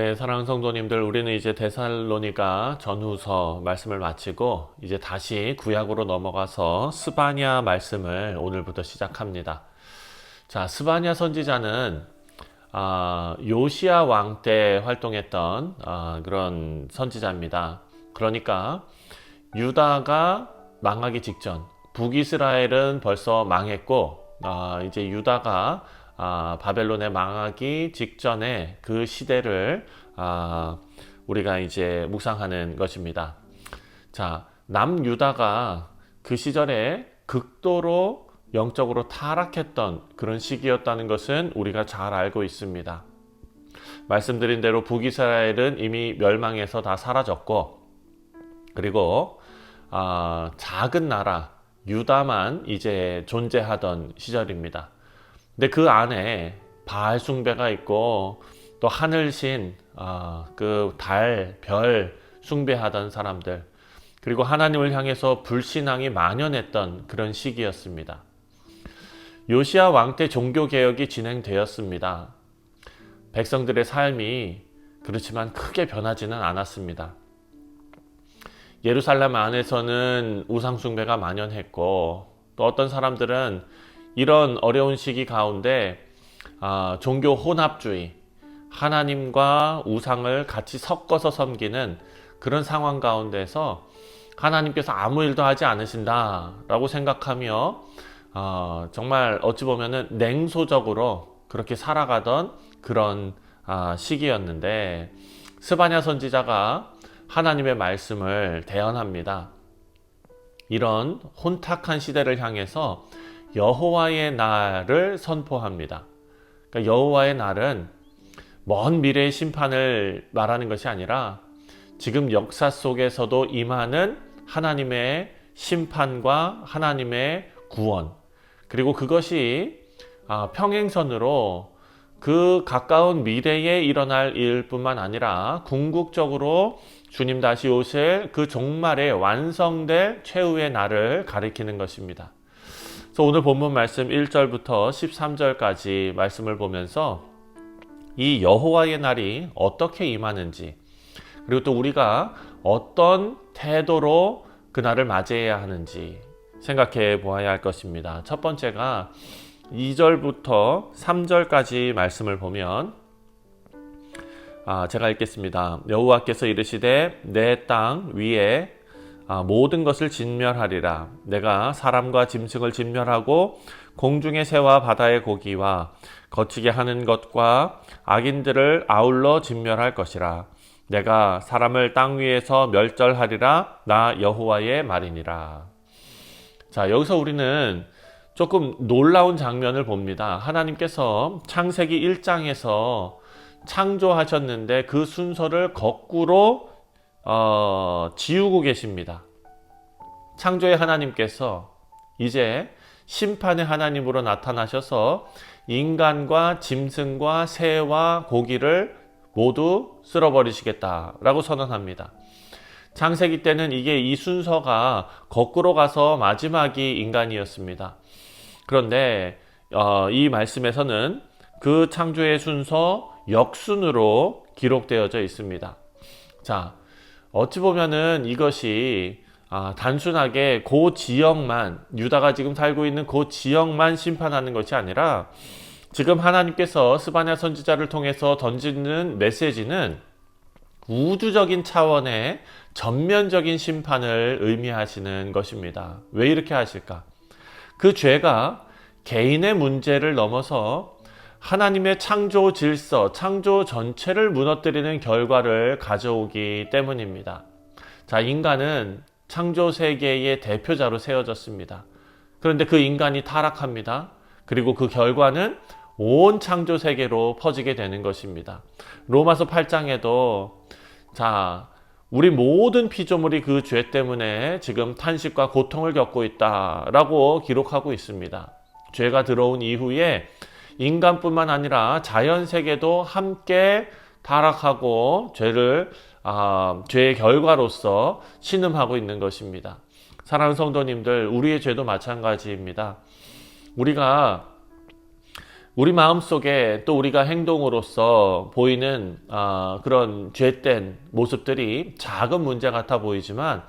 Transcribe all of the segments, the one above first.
네, 사랑하는 성도님들, 우리는 이제 데살로니가 전후서 말씀을 마치고 이제 다시 구약으로 넘어가서 스바냐 말씀을 오늘부터 시작합니다. 자, 스바냐 선지자는 아, 요시아 왕 때 활동했던 아, 그런 선지자입니다. 그러니까 유다가 망하기 직전, 북이스라엘은 벌써 망했고 아, 이제 유다가 아, 바벨론에 망하기 직전에 그 시대를 아, 우리가 이제 묵상하는 것입니다. 자, 남유다가 그 시절에 극도로 영적으로 타락했던 그런 시기였다는 것은 우리가 잘 알고 있습니다. 말씀드린 대로 북이스라엘은 이미 멸망해서 다 사라졌고, 그리고 아, 작은 나라 유다만 이제 존재하던 시절입니다. 근데 그 안에 바알 숭배가 있고 또 하늘신, 아, 그달, 별 숭배하던 사람들 그리고 하나님을 향해서 불신앙이 만연했던 그런 시기였습니다. 요시아 왕 때 종교 개혁이 진행되었습니다. 백성들의 삶이 그렇지만 크게 변하지는 않았습니다. 예루살렘 안에서는 우상숭배가 만연했고 또 어떤 사람들은 이런 어려운 시기 가운데 아, 종교 혼합주의, 하나님과 우상을 같이 섞어서 섬기는 그런 상황 가운데서 하나님께서 아무 일도 하지 않으신다라고 생각하며 어, 정말 어찌 보면은 냉소적으로 그렇게 살아가던 그런 아, 시기였는데 스바냐 선지자가 하나님의 말씀을 대언합니다. 이런 혼탁한 시대를 향해서 여호와의 날을 선포합니다. 그러니까 여호와의 날은 먼 미래의 심판을 말하는 것이 아니라 지금 역사 속에서도 임하는 하나님의 심판과 하나님의 구원 그리고 그것이 아, 평행선으로 그 가까운 미래에 일어날 일뿐만 아니라 궁극적으로 주님 다시 오실 그 종말에 완성될 최후의 날을 가리키는 것입니다. 그래서 오늘 본문 말씀 1절부터 13절까지 말씀을 보면서 이 여호와의 날이 어떻게 임하는지 그리고 또 우리가 어떤 태도로 그 날을 맞이해야 하는지 생각해 보아야 할 것입니다. 첫 번째가 2절부터 3절까지 말씀을 보면 아, 제가 읽겠습니다. 여호와께서 이르시되 내 땅 위에 아, 모든 것을 진멸하리라. 내가 사람과 짐승을 진멸하고 공중의 새와 바다의 고기와 거치게 하는 것과 악인들을 아울러 진멸할 것이라. 내가 사람을 땅 위에서 멸절하리라. 나 여호와의 말이니라. 자, 여기서 우리는 조금 놀라운 장면을 봅니다. 하나님께서 창세기 1장에서 창조하셨는데 그 순서를 거꾸로 어, 지우고 계십니다. 창조의 하나님께서 이제 심판의 하나님으로 나타나셔서 인간과 짐승과 새와 고기를 모두 쓸어버리시겠다라고 선언합니다. 창세기 때는 이게 이 순서가 거꾸로 가서 마지막이 인간이었습니다. 그런데 어, 이 말씀에서는 그 창조의 순서 역순으로 기록되어져 있습니다. 자, 어찌 보면은 이것이 아, 단순하게 그 지역만 유다가 지금 살고 있는 그 지역만 심판하는 것이 아니라 지금 하나님께서 스바냐 선지자를 통해서 던지는 메시지는 우주적인 차원의 전면적인 심판을 의미하시는 것입니다. 왜 이렇게 하실까? 그 죄가 개인의 문제를 넘어서 하나님의 창조 질서, 창조 전체를 무너뜨리는 결과를 가져오기 때문입니다. 자, 인간은 창조 세계의 대표자로 세워졌습니다. 그런데 그 인간이 타락합니다. 그리고 그 결과는 온 창조 세계로 퍼지게 되는 것입니다. 로마서 8장에도 자, 우리 모든 피조물이 그 죄 때문에 지금 탄식과 고통을 겪고 있다라고 기록하고 있습니다. 죄가 들어온 이후에 인간뿐만 아니라 자연 세계도 함께 타락하고 죄를 아, 죄의 결과로서 신음하고 있는 것입니다. 사랑하는 성도님들, 우리의 죄도 마찬가지입니다. 우리가 우리 마음 속에 또 우리가 행동으로서 보이는 아, 그런 죄된 모습들이 작은 문제 같아 보이지만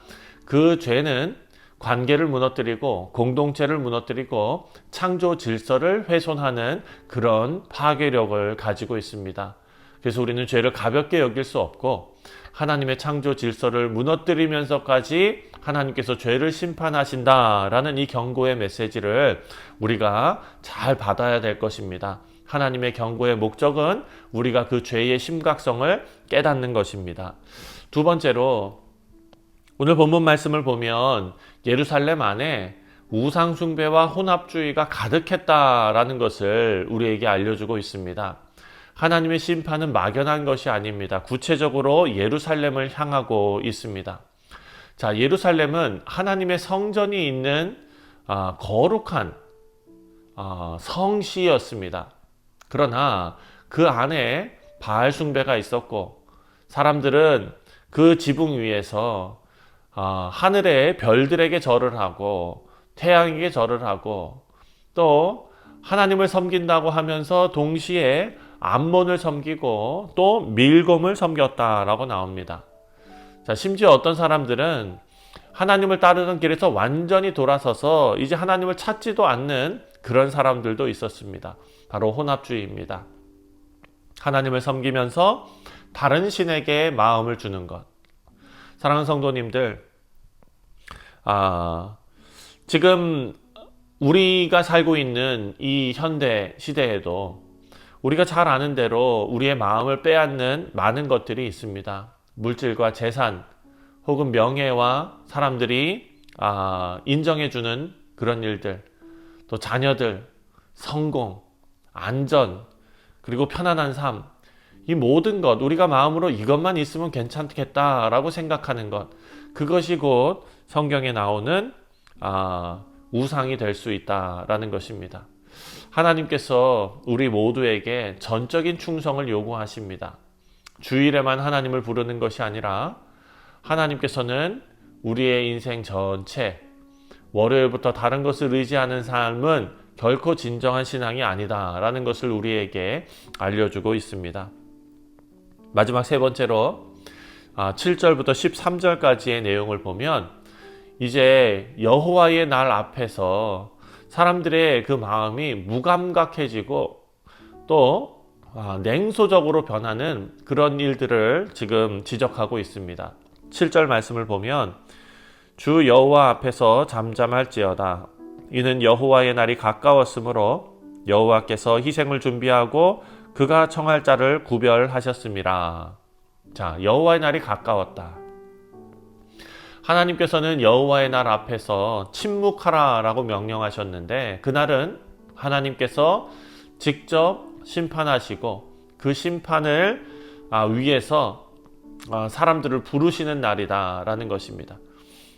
그 죄는 관계를 무너뜨리고 공동체를 무너뜨리고 창조 질서를 훼손하는 그런 파괴력을 가지고 있습니다. 그래서 우리는 죄를 가볍게 여길 수 없고 하나님의 창조 질서를 무너뜨리면서까지 하나님께서 죄를 심판하신다라는 이 경고의 메시지를 우리가 잘 받아야 될 것입니다. 하나님의 경고의 목적은 우리가 그 죄의 심각성을 깨닫는 것입니다. 두 번째로 오늘 본문 말씀을 보면 예루살렘 안에 우상숭배와 혼합주의가 가득했다라는 것을 우리에게 알려주고 있습니다. 하나님의 심판은 막연한 것이 아닙니다. 구체적으로 예루살렘을 향하고 있습니다. 자, 예루살렘은 하나님의 성전이 있는 아, 거룩한 아, 성시였습니다. 그러나 그 안에 바알 숭배가 있었고 사람들은 그 지붕 위에서 아, 하늘의 별들에게 절을 하고 태양에게 절을 하고 또 하나님을 섬긴다고 하면서 동시에 암몬을 섬기고 또 밀곰을 섬겼다라고 나옵니다. 자, 심지어 어떤 사람들은 하나님을 따르는 길에서 완전히 돌아서서 이제 하나님을 찾지도 않는 그런 사람들도 있었습니다. 바로 혼합주의입니다. 하나님을 섬기면서 다른 신에게 마음을 주는 것. 사랑하는 성도님들, 아, 지금 우리가 살고 있는 이 현대 시대에도 우리가 잘 아는 대로 우리의 마음을 빼앗는 많은 것들이 있습니다. 물질과 재산 혹은 명예와 사람들이 아, 인정해주는 그런 일들, 또 자녀들, 성공, 안전, 그리고 편안한 삶, 이 모든 것, 우리가 마음으로 이것만 있으면 괜찮겠다라고 생각하는 것, 그것이 곧 성경에 나오는 아, 우상이 될 수 있다라는 것입니다. 하나님께서 우리 모두에게 전적인 충성을 요구하십니다. 주일에만 하나님을 부르는 것이 아니라 하나님께서는 우리의 인생 전체 월요일부터 다른 것을 의지하는 삶은 결코 진정한 신앙이 아니다라는 것을 우리에게 알려주고 있습니다. 마지막 세 번째로 7절부터 13절까지의 내용을 보면 이제 여호와의 날 앞에서 사람들의 그 마음이 무감각해지고 또 아, 냉소적으로 변하는 그런 일들을 지금 지적하고 있습니다. 7절 말씀을 보면 주 여호와 앞에서 잠잠할지어다. 이는 여호와의 날이 가까웠으므로 여호와께서 희생을 준비하고 그가 청할 자를 구별하셨습니다. 자, 여호와의 날이 가까웠다. 하나님께서는 여호와의 날 앞에서 침묵하라라고 명령하셨는데 그날은 하나님께서 직접 심판하시고 그 심판을 아, 위해서 아, 사람들을 부르시는 날이다라는 것입니다.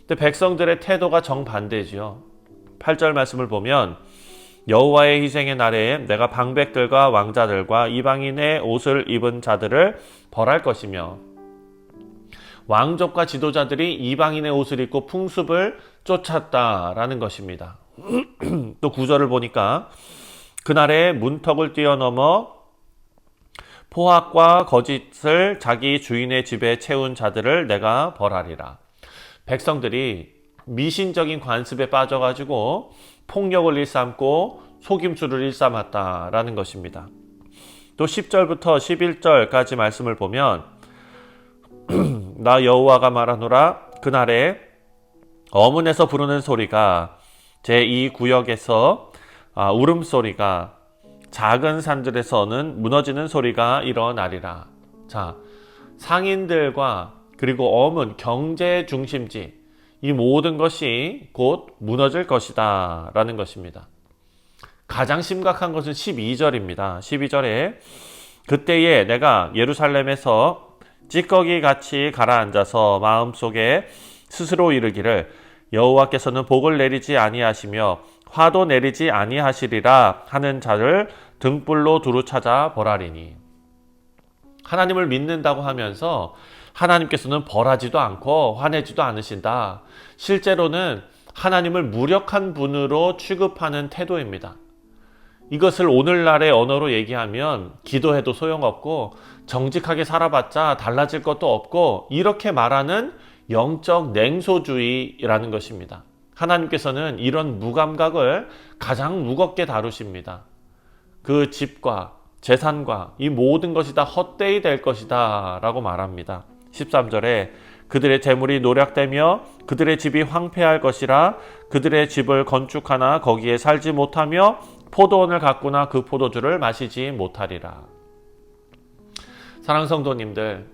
근데 백성들의 태도가 정반대지요. 8절 말씀을 보면 여호와의 희생의 날에 내가 방백들과 왕자들과 이방인의 옷을 입은 자들을 벌할 것이며 왕족과 지도자들이 이방인의 옷을 입고 풍습을 쫓았다라는 것입니다. 또 구절을 보니까 그날에 문턱을 뛰어넘어 포악과 거짓을 자기 주인의 집에 채운 자들을 내가 벌하리라. 백성들이 미신적인 관습에 빠져가지고 폭력을 일삼고 속임수를 일삼았다라는 것입니다. 또 10절부터 11절까지 말씀을 보면 나 여호와가 말하노라 그날에 어문에서 부르는 소리가 제2 구역에서 아, 울음소리가 작은 산들에서는 무너지는 소리가 일어나리라. 자, 상인들과 그리고 어문 경제 중심지 이 모든 것이 곧 무너질 것이다 라는 것입니다. 가장 심각한 것은 12절입니다. 12절에 그때에 내가 예루살렘에서 찌꺼기 같이 가라앉아서 마음속에 스스로 이르기를 여호와께서는 복을 내리지 아니하시며 화도 내리지 아니하시리라 하는 자를 등불로 두루 찾아 벌하리니 하나님을 믿는다고 하면서 하나님께서는 벌하지도 않고 화내지도 않으신다. 실제로는 하나님을 무력한 분으로 취급하는 태도입니다. 이것을 오늘날의 언어로 얘기하면 기도해도 소용없고 정직하게 살아봤자 달라질 것도 없고 이렇게 말하는 영적 냉소주의라는 것입니다. 하나님께서는 이런 무감각을 가장 무겁게 다루십니다. 그 집과 재산과 이 모든 것이 다 헛되이 될 것이다 라고 말합니다. 13절에 그들의 재물이 노략되며 그들의 집이 황폐할 것이라 그들의 집을 건축하나 거기에 살지 못하며 포도원을 가꾸나 그 포도주를 마시지 못하리라. 사랑 성도님들,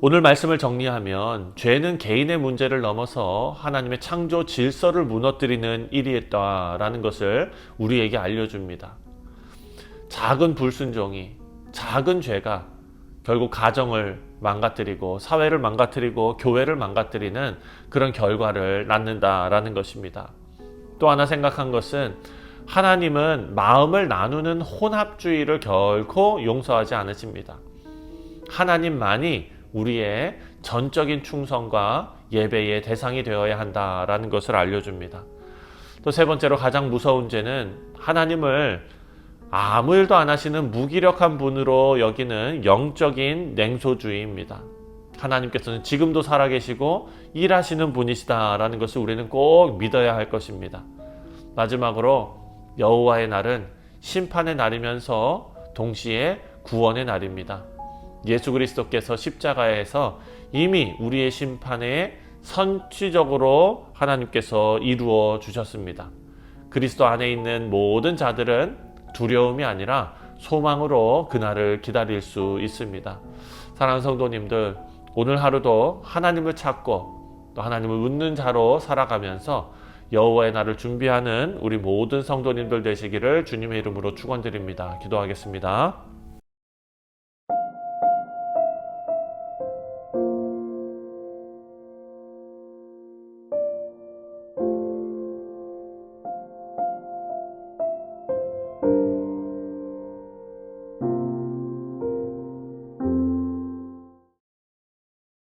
오늘 말씀을 정리하면 죄는 개인의 문제를 넘어서 하나님의 창조 질서를 무너뜨리는 일이었다라는 것을 우리에게 알려줍니다. 작은 불순종이, 작은 죄가 결국 가정을 망가뜨리고 사회를 망가뜨리고 교회를 망가뜨리는 그런 결과를 낳는다라는 것입니다. 또 하나 생각한 것은 하나님은 마음을 나누는 혼합주의를 결코 용서하지 않으십니다. 하나님만이 우리의 전적인 충성과 예배의 대상이 되어야 한다라는 것을 알려줍니다. 또 세 번째로 가장 무서운 죄는 하나님을 아무 일도 안 하시는 무기력한 분으로 여기는 영적인 냉소주의입니다. 하나님께서는 지금도 살아계시고 일하시는 분이시다라는 것을 우리는 꼭 믿어야 할 것입니다. 마지막으로 여호와의 날은 심판의 날이면서 동시에 구원의 날입니다. 예수 그리스도께서 십자가에서 이미 우리의 심판에 선취적으로 하나님께서 이루어 주셨습니다. 그리스도 안에 있는 모든 자들은 두려움이 아니라 소망으로 그날을 기다릴 수 있습니다. 사랑하는 성도님들, 오늘 하루도 하나님을 찾고 또 하나님을 묻는 자로 살아가면서 여호와의 날을 준비하는 우리 모든 성도님들 되시기를 주님의 이름으로 축원드립니다. 기도하겠습니다.